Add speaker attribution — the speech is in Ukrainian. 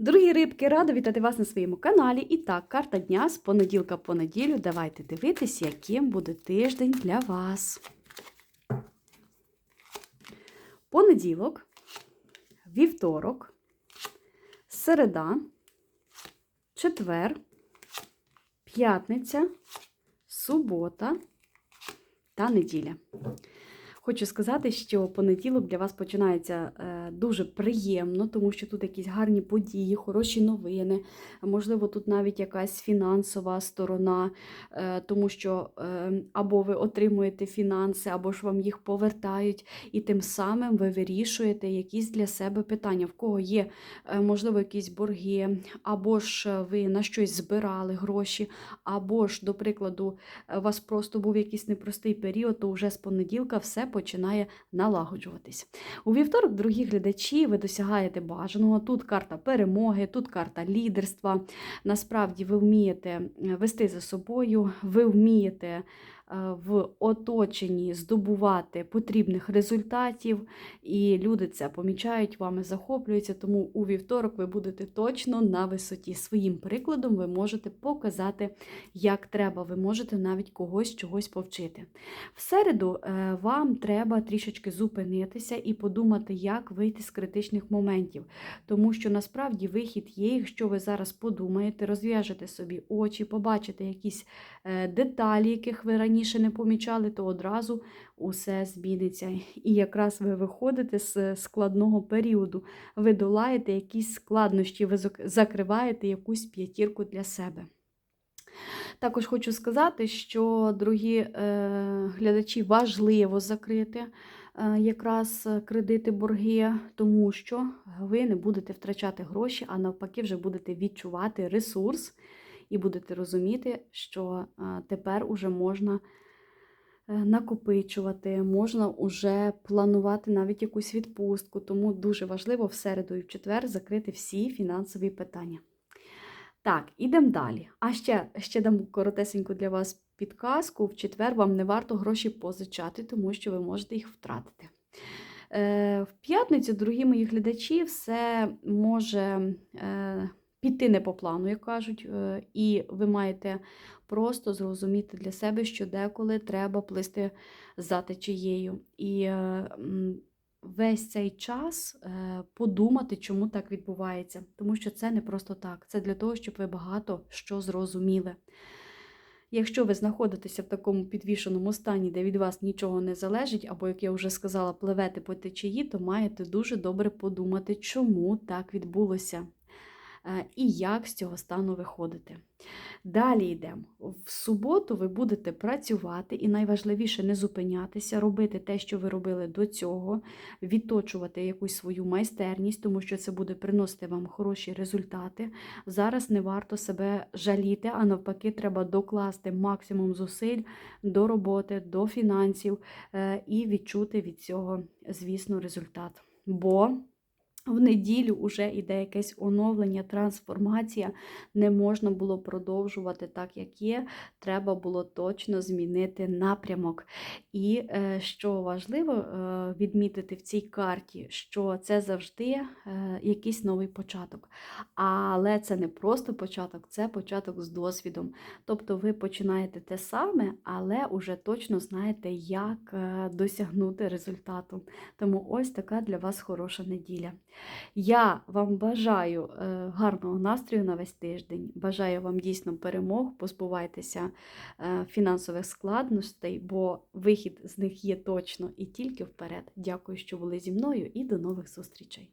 Speaker 1: Дорогі рибки, рада вітати вас на своєму каналі. І так, карта дня з понеділка по неділю. Давайте дивитись, яким буде тиждень для вас. Понеділок, вівторок, середа, четвер, п'ятниця, субота та неділя. Хочу сказати, що понеділок для вас починається е, дуже приємно, тому що тут якісь гарні події, хороші новини. Можливо, тут навіть якась фінансова сторона, е, тому що е, або ви отримуєте фінанси, або ж вам їх повертають, і тим самим ви вирішуєте якісь для себе питання, в кого є, можливо, якісь борги, або ж ви на щось збирали гроші, або ж, до прикладу, у вас просто був якийсь непростий період, то вже з понеділка все починає налагоджуватись. У вівторок, дорогі глядачі, ви досягаєте бажаного. Тут карта перемоги, тут карта лідерства. Насправді ви вмієте е, вести за собою, ви вмієте в оточенні здобувати потрібних результатів, і люди це помічають, вами захоплюються. Тому у вівторок ви будете точно на висоті. Своїм прикладом ви можете показати, як треба. Ви можете навіть когось чогось повчити. В середу е, вам треба трішечки зупинитися і подумати, як вийти з критичних моментів. Тому що насправді вихід є, якщо ви зараз подумаєте, розв'яжете собі очі, побачите якісь е, деталі, яких ви раніше не помічали, то одразу усе зміниться. І якраз ви виходите з складного періоду, ви долаєте якісь складнощі, ви закриваєте якусь п'ятірку для себе. Також хочу сказати, що, дорогі е, глядачі, важливо закрити е, якраз кредити, борги, тому що ви не будете втрачати гроші, а навпаки, вже будете відчувати ресурс і будете розуміти, що е, тепер уже можна е, накопичувати, можна уже планувати навіть якусь відпустку. Тому дуже важливо в середу і в четвер закрити всі фінансові питання. Так, ідемо далі. А ще, ще дам коротесеньку для вас підказку. В четвер вам не варто гроші позичати, тому що ви можете їх втратити. Е, в п'ятницю, дорогі мої глядачі, все може піти не по плану, як кажуть, е, і ви маєте просто зрозуміти для себе, що деколи треба плисти за течією. І е, весь цей час е, подумати, чому так відбувається. Тому що це не просто так. Це для того, щоб ви багато що зрозуміли. Якщо ви знаходитеся в такому підвішеному стані, де від вас нічого не залежить, або, як я вже сказала, пливете по течії, то маєте дуже добре подумати, чому так відбулося і як з цього стану виходити. Далі йдемо. В суботу ви будете працювати, і найважливіше не зупинятися, робити те, що ви робили до цього, відточувати якусь свою майстерність, тому що це буде приносити вам хороші результати. Зараз не варто себе жаліти, а навпаки, треба докласти максимум зусиль до роботи, до фінансів е, і відчути від цього, звісно, результат. Бо в неділю вже йде якесь оновлення, трансформація. Не можна було продовжувати так, як є. Треба було точно змінити напрямок. І е, що важливо е, відмітити в цій карті, що це завжди е, якийсь новий початок. Але це не просто початок, це початок з досвідом. Тобто ви починаєте те саме, але вже точно знаєте, як досягнути результату. Тому ось така для вас хороша неділя. Я вам бажаю е, гарного настрою на весь тиждень. Бажаю вам дійсно перемог, позбувайтеся е, фінансових складностей, бо вихід з них є точно і тільки вперед. Дякую, що були зі мною, і до нових зустрічей.